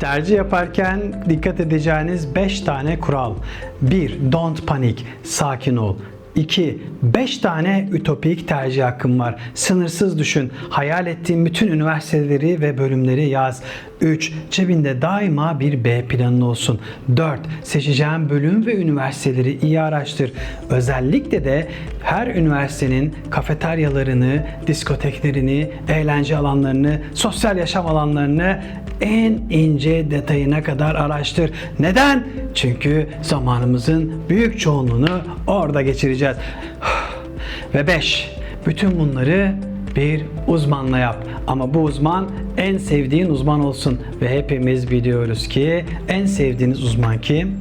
Tercih yaparken dikkat edeceğiniz 5 tane kural. 1. Don't panic. Sakin ol. 2. 5 tane ütopik tercih hakkım var. Sınırsız düşün. Hayal ettiğin bütün üniversiteleri ve bölümleri yaz. 3. Cebinde daima bir B planın olsun. 4. Seçeceğin bölüm ve üniversiteleri iyi araştır. Özellikle de her üniversitenin kafeteryalarını, diskoteklerini, eğlence alanlarını, sosyal yaşam alanlarını en ince detayına kadar araştır. Neden? Çünkü zamanımızın büyük çoğunluğunu orada geçireceğiz. Ve 5. Bütün bunları bir uzmanla yap. Ama bu uzman en sevdiğin uzman olsun. Ve hepimiz biliyoruz ki en sevdiğiniz uzman kim?